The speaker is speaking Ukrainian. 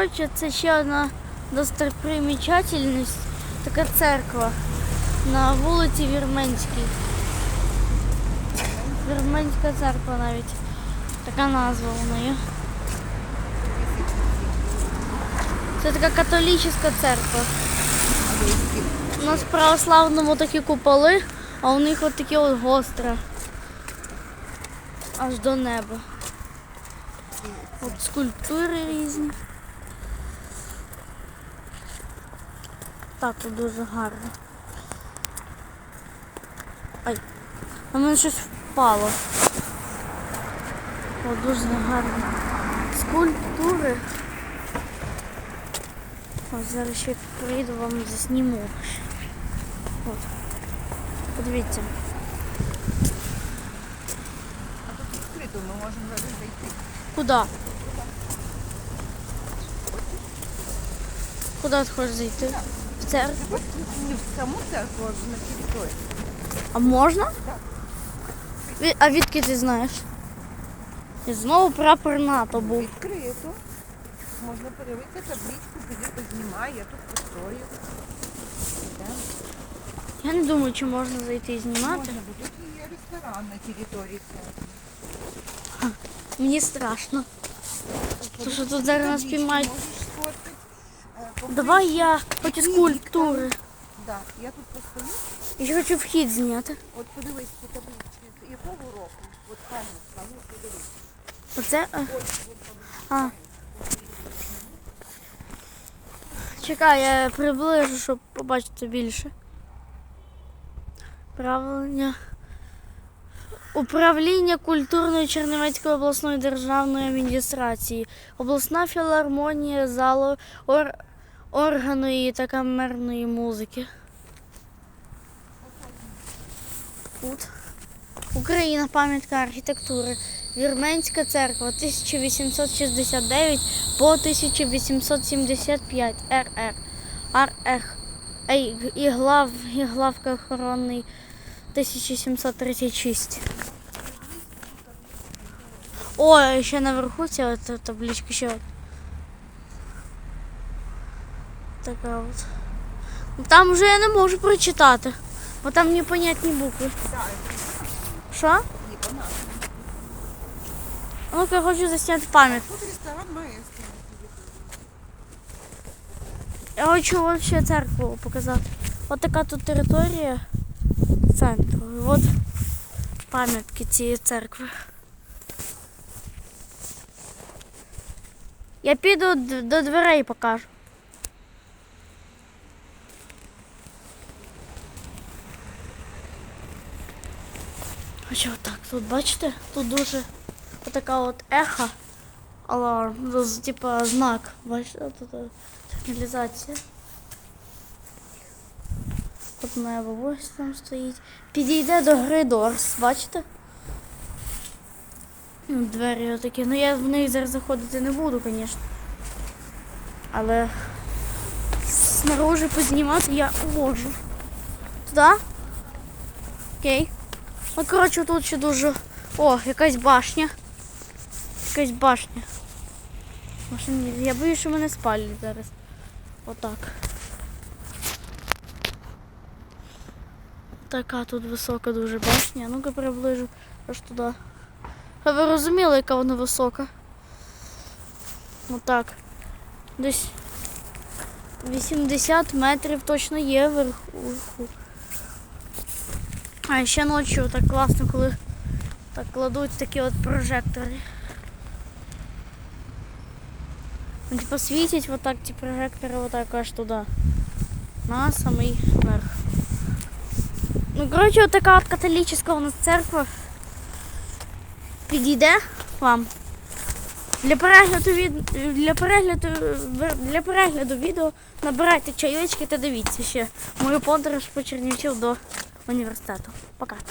коротше, це ще одна достопримічательність, така церква на вулиці Вірменській. Вірменська церква навіть. Така назва у неї. Це така католічна церква. У нас в православному такі куполи, а у них от такі от гостре. Аж до неба. От скульптури різні. Так, тут дуже гарно. Ай, на мене щось впало. О, дуже гарно. Скульптури. Ось зараз ще приїду вам засніму. От. Подивіться. А тут відкрито, ми можемо зараз зайти. Куди? Куди ти хочеш зайти? Церкву? Не в саму церкву, а на території. А можна? Так. А відки ти знаєш? І знову прапор НАТО був. Відкрито. Можна подивитися табличку, куди познімає, я тут построю. Я не думаю, чи можна зайти і знімати. Можна, бо тут є ресторан на території церкви. Мені страшно. То що тут зараз нас піймають. Давай я хоч Ні, скульптури. Да, я тут постою. І ще хочу вхід зняти. От подивись ці таблички. Якого року? От пам'ятка, ну подивись. Оце. а, А. Чекай, я приближу, щоб побачити більше. Правлення. Управління культурної Чернівецької обласної державної адміністрації, обласна філармонія залу ор... органної та камерної музики. Тут. Україна, пам'ятка архітектури. Вірменська церква 1869 по 1875 РР. Ей, і, главка охоронний 1736. О, ще наверху ця табличка ще. от. Така от. Ну, Там вже я не можу прочитати, бо там непонятні букви. Що? Ну-ка, я хочу засняти пам'ятку. Тут ресторан маєстро. Я хочу вам ще церкву показати. От така тут територія центру. І от пам'ятки цієї церкви. Я піду до дверей покажу. А що так? Тут бачите? Тут дуже така от ехо. Аларм. Типа знак. Бачите, тут сигналізація. Тут моя бабуся там стоїть. Підійде до гри Дорс, бачите? Двері отакі. Ну я в них зараз заходити не буду, звісно. Але снаружи познімати я можу. Туди? Окей. Ну, коротше, тут ще дуже. О, якась башня. Якась башня. Я боюсь, що мене спалять зараз. Отак. Така тут висока дуже башня. Ну-ка приближу аж туди. А ви розуміли, яка вона висока? Отак. Десь 80 метрів точно є вверху. А ще ночі так класно, коли так кладуть такі от прожектори. Вони типу світять вот так ці прожектори отак аж туди. На самий верх. Ну, коротше, от така от католічна у нас церква. Підійде вам. Для перегляду від... для перегляду для перегляду відео набирайте чайочки та дивіться ще мою подорож по Чернівців до університету. Пока.